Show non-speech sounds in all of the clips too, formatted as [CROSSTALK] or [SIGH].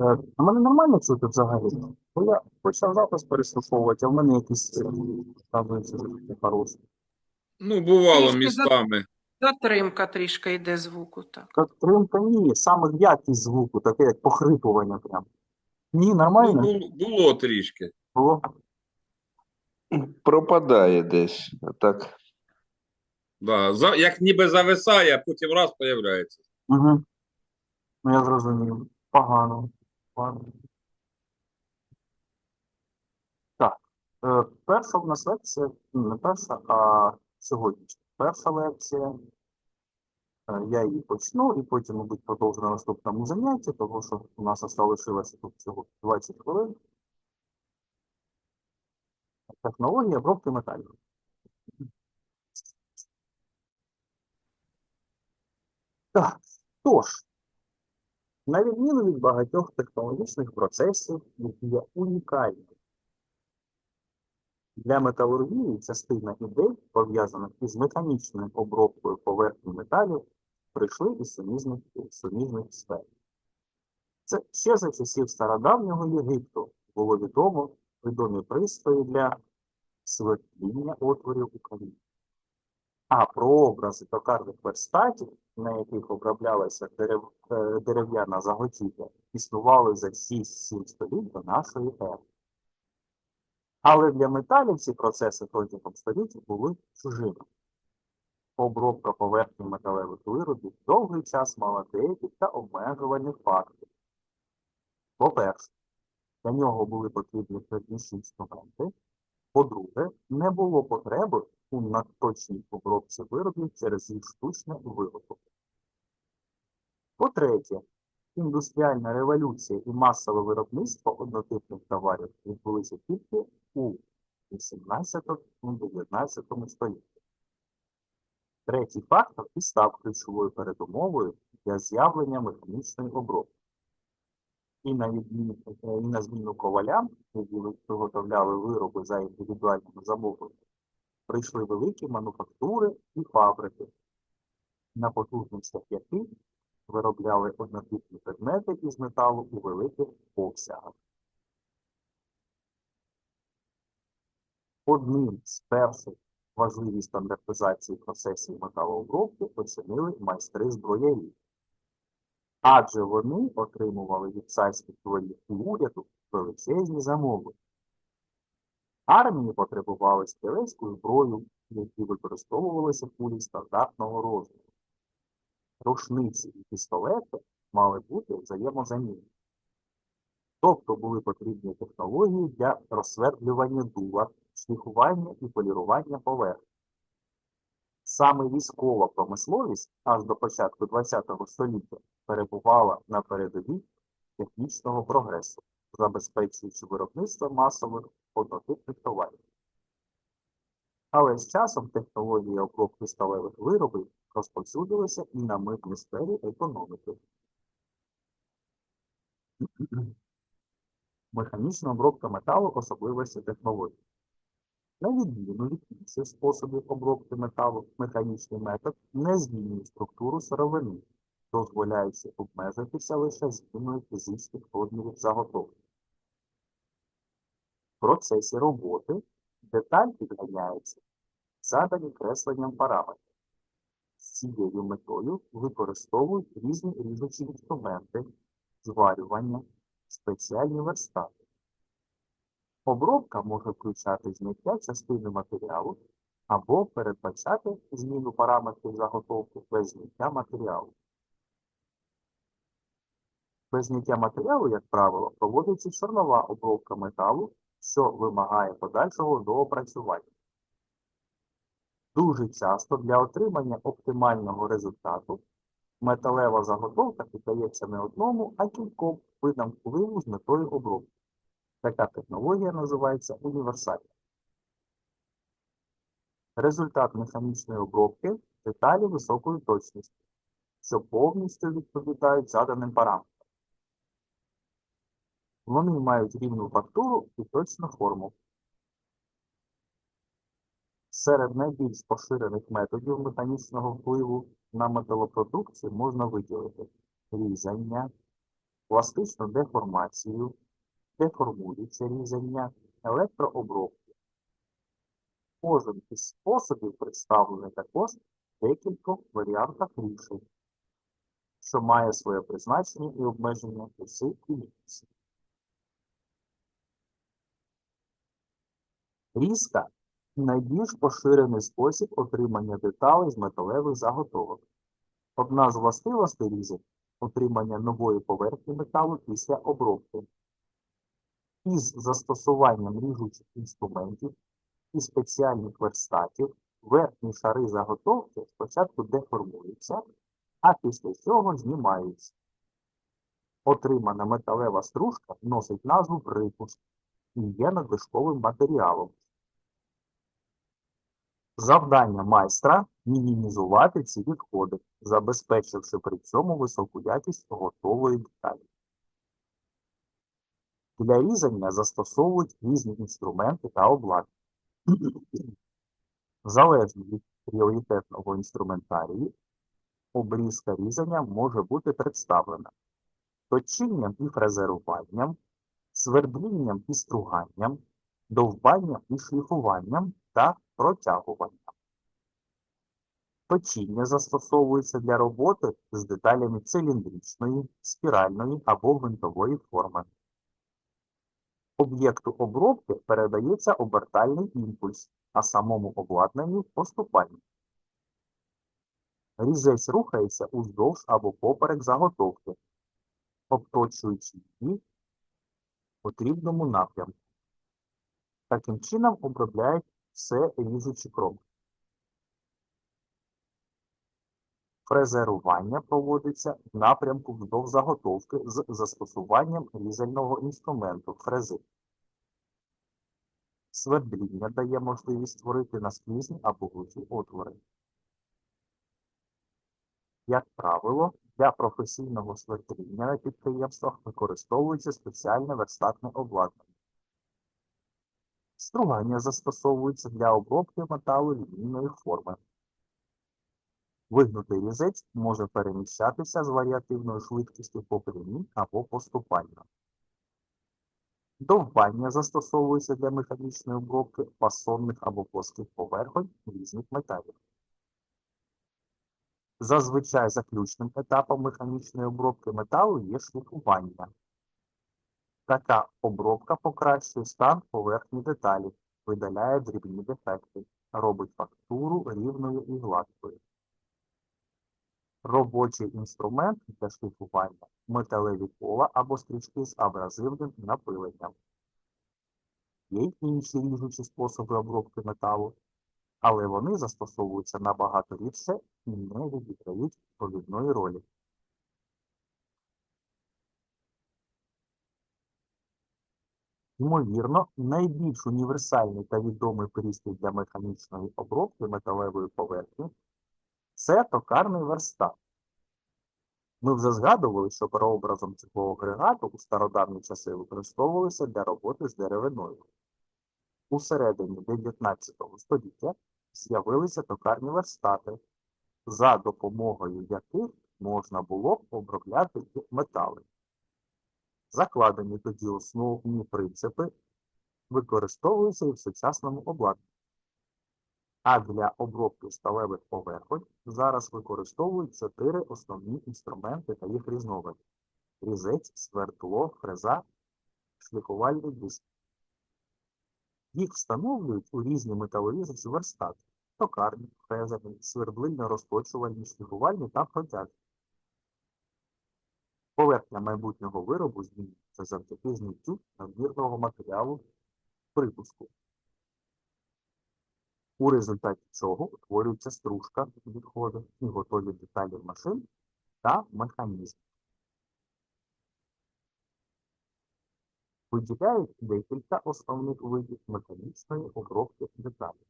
Е, мене нормально чути взагалі? Бо я почав запис переслуховувати, а в мене якісь е, такі хороші. Ну, бувало Трішки за- містами. Затримка трішки йде звуку, так. Як ні, саме якість звуку, таке як похрипування прям. Ні, Ну, нормально було, було трішки. було. Пропадає десь. Так. Да. За, як ніби зависає, а потім раз появляється. Угу. Ну, я зрозумів. Погано. Погано. Так. Е, перша в нас лекція, ну, не перша, а сьогодні. Перша лекція. Е, Я її почну і потім, мабуть, продовжу на наступному занятті, тому що у нас залишилося тут всього 20 хвилин. Технологія обробки металів. Так, тож, на відміну від багатьох технологічних процесів, які є унікальними, для металургії частина ідей, пов'язаних із механічною обробкою поверхні металів, прийшли із суміжних, суміжних сфер. Це ще за часів стародавнього Єгипту було відомо відомі пристрої для свердління отворів у камінні. А прообрази токарних верстатів, на яких оброблялася е, дерев'яна заготівля, існували за 6-7 століть до нашої ери. Але для металів ці процеси протягом століть були чужими. Обробка поверхні металевих виробів довгий час мала деякі та обмежувальні фактори. По-перше, для нього були потрібні технічні інструменти. По-друге, не було потреби у надточній обробці виробів через їх штучне виготовлення. По-третє, індустріальна революція і масове виробництво однотипних товарів відбулися тільки у 18-19 столітті. Третій фактор і став ключовою передумовою для з'явлення механічної обробки. І на, відміну, і на зміну ковалям, які виготовляли вироби за індивідуальними замовленнями, прийшли великі мануфактури і фабрики, на потужностях яких виробляли однотипні предмети із металу у великих обсягах. Одним з перших важливість стандартизації процесів металообробки оцінили майстри зброярі. Адже вони отримували від царських дворів уряду величезні замовлення. Армії потребували стрілецьку зброю, які використовувалися кулі стандартного розміру. Рушниці і пістолети мали бути взаємозамінні. Тобто були потрібні технології для розсвердлювання дула, шліфування і полірування поверхні. Саме військова промисловість аж до початку ХХ століття перебувала на передовій технічного прогресу, забезпечуючи виробництво масових однотипних товарів. Але з часом технологія обробки сталевих виробів розповсюдилася і на митній сфері економіки. [CLEARS THROAT] Механічна обробка металу особливості технології. На відміну від інших способів обробки металу, механічний метод не змінює структуру сировини, дозволяючи обмежитися лише зміною фізичних розмірів заготовки. В процесі роботи деталь підганяється задані кресленням параметрів. З цією метою використовують різні ріжучі інструменти, зварювання, спеціальні верстати. Обробка може включати зняття частини матеріалу або передбачати зміну параметрів заготовки без зняття матеріалу. Без зняття матеріалу, як правило, проводиться чорнова обробка металу, що вимагає подальшого доопрацювання. Дуже часто для отримання оптимального результату металева заготовка піддається не одному, а кільком видам впливу з метою обробки. Така технологія називається універсальна. Результат механічної обробки деталі високої точності, що повністю відповідають заданим параметрам. Вони мають рівну фактуру і точну форму. Серед найбільш поширених методів механічного впливу на металопродукцію можна виділити різання, пластичну деформацію, деформуюче різання, електрообробку. Кожен із способів представлений також в варіантах рішень, що має своє призначення і обмеження плюси і Різка найбільш поширений спосіб отримання деталей з металевих заготовок. Одна з властивостей різок – отримання нової поверхні металу після обробки. Із застосуванням ріжучих інструментів і спеціальних верстатів верхні шари заготовки спочатку деформуються, а після цього знімаються. Отримана металева стружка носить назву припуск і є надлишковим матеріалом. Завдання майстра мінімізувати ці відходи, забезпечивши при цьому високу якість готової деталі. Для різання застосовують різні інструменти та обладнання. [CLEARS THROAT] Залежно від пріоритетного інструментарію, обрізка різання може бути представлена точінням і фрезеруванням, свердлінням і струганням, довбанням і шліфуванням та протягуванням. Точіння застосовується для роботи з деталями циліндричної, спіральної або гвинтової форми. Об'єкту обробки передається обертальний імпульс, а самому обладнанню поступальний. Різець рухається уздовж або поперек заготовки, обточуючи її в потрібному напрямку. Таким чином обробляють все ріжучі кромки. Фрезерування проводиться в напрямку вздовж заготовки з застосуванням різального інструменту фрези. Свердління дає можливість створити наскрізні або глухі отвори. Як правило, для професійного свердління на підприємствах використовується спеціальне верстатне обладнання. Стругання застосовується для обробки металу лінійної форми. Вигнутий різець може переміщатися з варіативною швидкістю по прямій або поступально. Довбання застосовується для механічної обробки фасонних або плоских поверхонь різних металів. Зазвичай заключним етапом механічної обробки металу є шліфування. Така обробка покращує стан поверхні деталі, видаляє дрібні дефекти, робить фактуру рівною і гладкою. Робочий інструмент для шліфування – металеві кола або стрічки з абразивним напиленням. Є й інші ріжучі способи обробки металу, але вони застосовуються набагато рідше і не відіграють провідної ролі. Ймовірно, найбільш універсальний та відомий пристрій для механічної обробки металевої поверхні – це токарний верстат. Ми вже згадували, що прообразом цього агрегату у стародавні часи використовувалися для роботи з деревиною. У середині 19 століття з'явилися токарні верстати, за допомогою яких можна було обробляти метали. Закладені тоді основні принципи використовуються і в сучасному обладнанні. А для обробки сталевих поверхонь зараз використовують чотири основні інструменти та їх різновиди. Різець, свердло, фреза, шліфувальний диск. Їх встановлюють у різні металорізачі верстати – токарні, фрезерні, свердлильно-розточувальні, шліфувальні та протяжні. Поверхня майбутнього виробу змінюється завдяки зняттю надмірного матеріалу припуску. У результаті чого утворюється стружка відходу і готові деталі машин та механізм. Виділяють декілька основних видів механічної обробки деталей.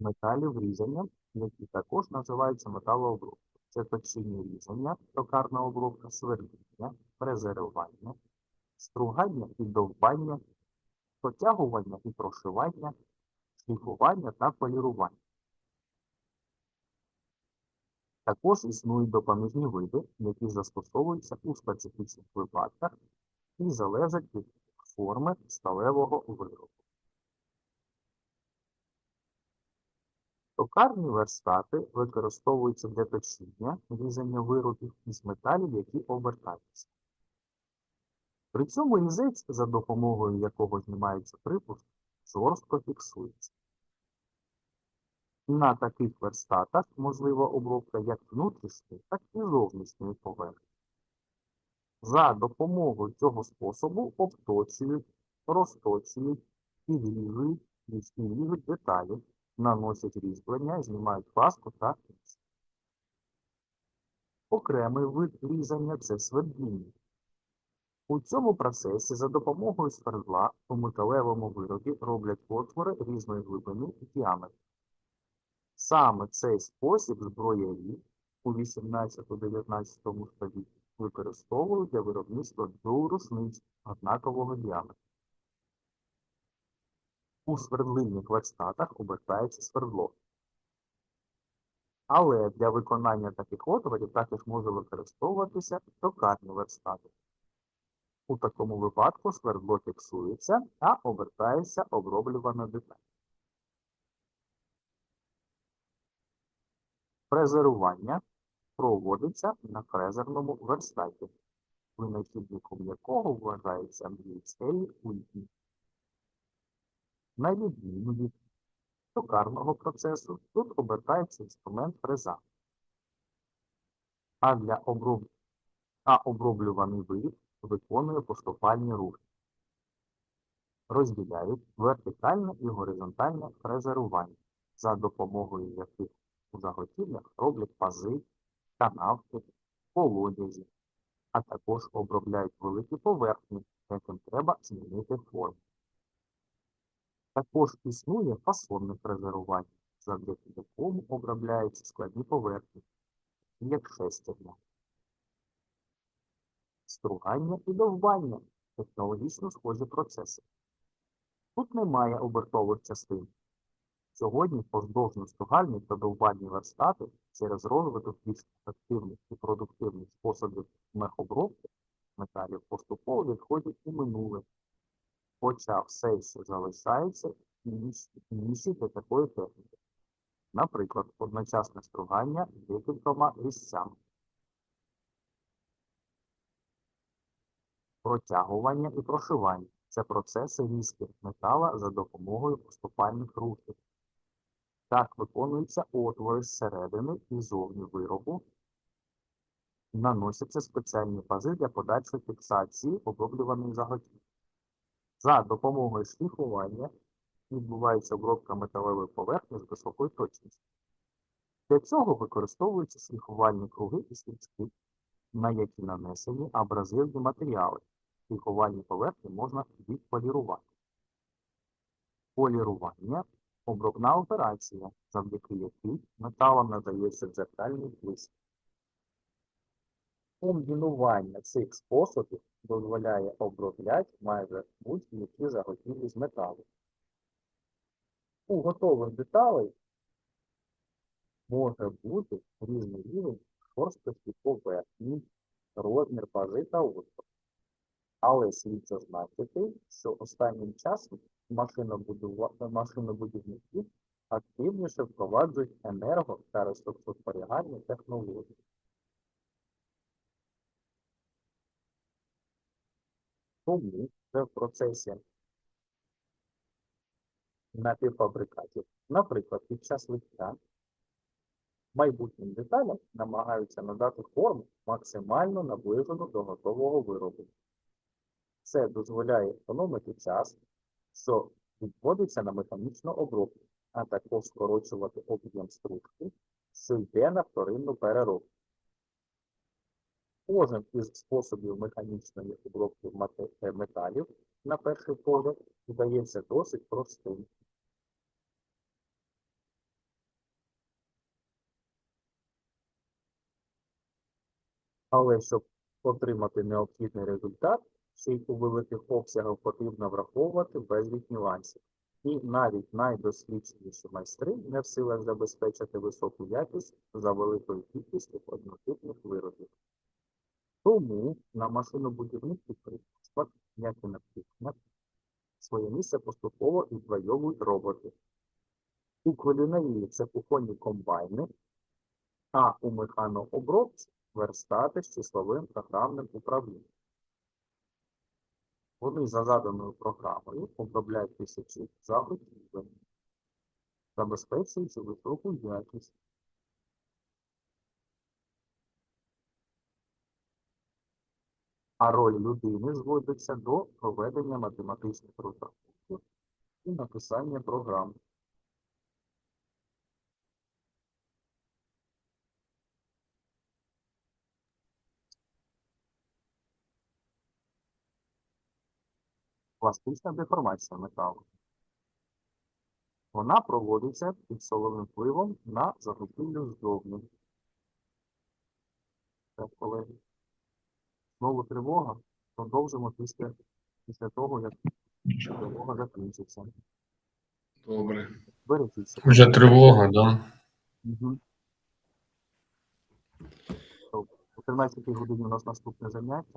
Металів різання, які також називаються металообробкою. Це точинні різання, токарна обробка, свердління, фрезерування, стругання і довбання, протягування і прошивання, шліфування та полірування. Також існують допоміжні види, які застосовуються у специфічних випадках і залежать від форми сталевого виробу. Токарні верстати використовуються для точіння, різання виробів із металів, які обертаються. При цьому різець, за допомогою якого знімається припуск, жорстко фіксується. На таких верстатах можлива обробка як внутрішньої, так і зовнішньої поверхні. За допомогою цього способу обточують, розточують, підріжують і ріжуть деталі, наносять різьблення, знімають паску та інше. Окремий вид різання це свердління. У цьому процесі за допомогою свердла у металевому виробі роблять отвори різної глибини і діаметру. Саме цей спосіб зброярі у 18-19 столітті використовують для виробництва рушниць однакового діаметру. У свердлильних верстатах обертається свердло. Але для виконання таких отворів також може використовуватися токарні верстати. У такому випадку свердло фіксується, а обертається оброблювана деталь. Фрезерування проводиться на фрезерному верстаті, винахідником якого вважається англійський Уітні. На відміну від токарного процесу, тут обертається інструмент фреза. А для оброб... а оброблюваний виріб виконує поступальні рухи. Розділяють вертикальне і горизонтальне фрезерування, за допомогою яких у заготівлях роблять пази, канавки, колодязі, а також обробляють великі поверхні, яким треба змінити форму. Також існує фасонне фрезерування, завдяки якому обробляються складні поверхні, як шестерня. Стругання і довбання технологічно схожі процеси. Тут немає обертових частин. Сьогодні поздовжно-стругальні та довбальні верстати через розвиток більш ефективних і продуктивних способів мехобробки металів поступово відходять у минуле, хоча все ще залишаються інші для такої техніки. Наприклад, одночасне стругання декількома різцями. Протягування і прошивання це процеси різки метала за допомогою поступальних рухів. Так виконуються отвори зсередини і зовні виробу. Наносяться спеціальні пази для подальшої фіксації оброблюваної заготівлі. За допомогою шліфування відбувається обробка металевої поверхні з високою точністю. Для цього використовуються шліфувальні круги і свічки, на які нанесені абразивні матеріали. Шліфувальні поверхні можна відполірувати. Полірування обробна операція, завдяки якій металам надається дзеркальний блиск. Комбінування цих способів дозволяє обробляти майже будь-які заготівлі з металу. У готових деталей може бути різний рівень шорсткості поверхні, розмір пази та отвор. Але слід зазначити, що останнім часом машинобудівники активніше впроваджують енерго та ресурсозберігальні технології. Тому це в процесі напівфабрикатів, наприклад, під час лиття майбутнім деталям намагаються надати форму максимально наближену до готового виробу. Це дозволяє економити час, що відводиться на механічну обробку, а також скорочувати об'єм стружки, що йде на вторинну переробку. Кожен із способів механічної обробки е, металів, на перший погляд, здається досить простим. Але щоб отримати необхідний результат, ще й у великих обсягах потрібно враховувати безліч нюансів. І навіть найдосвідченіші майстри не в силах забезпечити високу якість за великою кількістю однотипних виробів. Тому на машинобудівних підприємствах, як на кухнях, своє місце поступово відвоюють роботи. У кулінарії це кухонні комбайни, а у механообробці верстати з числовим програмним управлінням. Вони за заданою програмою обробляють тисячі заготівлень, забезпечуючи високу якість. А роль людини зводиться до проведення математичних розрахунків і написання програм. Пластична деформація металу. Вона проводиться під силовим впливом на заготівлю ззовні. Так, колеги. Знову тривога. Продовжимо після, після того, як тривога закінчиться. Добре. Бережіться. Вже тривога, да? Угу. О 13 годині у нас наступне заняття.